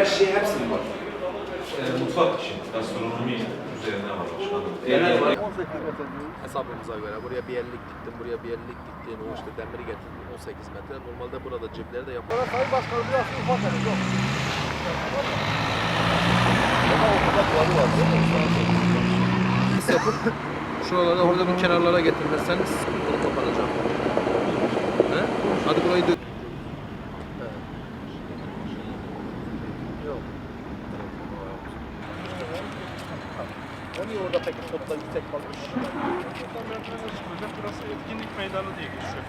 Her şey hepsinin var. E, mutfak için, gastronomi üzerine var başkanım. Genel olarak hesabımıza göre buraya bir ellik diktin, buraya bir ellik diktin, o işte demiri getirdin 18 metre. Normalde burada cipleri de yapar. Sayın Başkanım biraz ufak yani yok. Biz yapıp şuralara orada bu kenarlara getirmezseniz sıkıntılı kapanacak. He? Hadi burayı dök. O niye orada peki topla yüksek kalmış? Burası etkinlik meydanı diye geçiyor.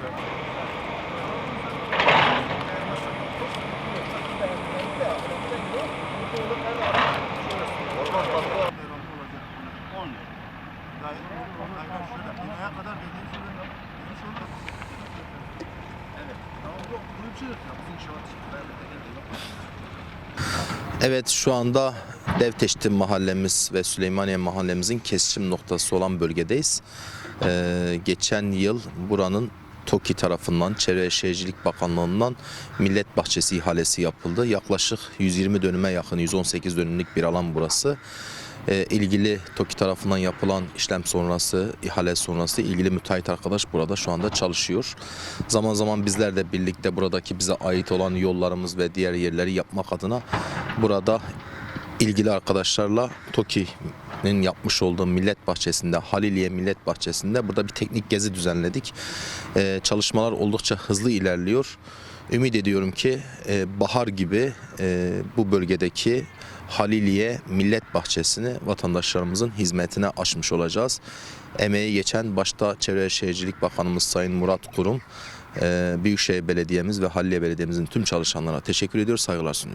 Evet şu anda Devteşti mahallemiz ve Süleymaniye mahallemizin kesişim noktası olan bölgedeyiz. Ee, geçen yıl buranın TOKİ tarafından Çevre Şehircilik Bakanlığı'ndan Millet Bahçesi ihalesi yapıldı. Yaklaşık 120 dönüme yakın 118 dönümlük bir alan burası. Ee, ilgili TOKİ tarafından yapılan işlem sonrası, ihale sonrası ilgili müteahhit arkadaş burada şu anda çalışıyor. Zaman zaman bizler de birlikte buradaki bize ait olan yollarımız ve diğer yerleri yapmak adına burada ilgili arkadaşlarla TOKİ'nin yapmış olduğu millet bahçesinde, Haliliye Millet Bahçesi'nde burada bir teknik gezi düzenledik. Ee, çalışmalar oldukça hızlı ilerliyor. Ümit ediyorum ki e, bahar gibi e, bu bölgedeki Haliliye Millet Bahçesi'ni vatandaşlarımızın hizmetine açmış olacağız. Emeği geçen başta Çevre Şehircilik Bakanımız Sayın Murat Kurum, e, Büyükşehir Belediye'miz ve Haliliye Belediye'mizin tüm çalışanlarına teşekkür ediyoruz, saygılar sunuyoruz.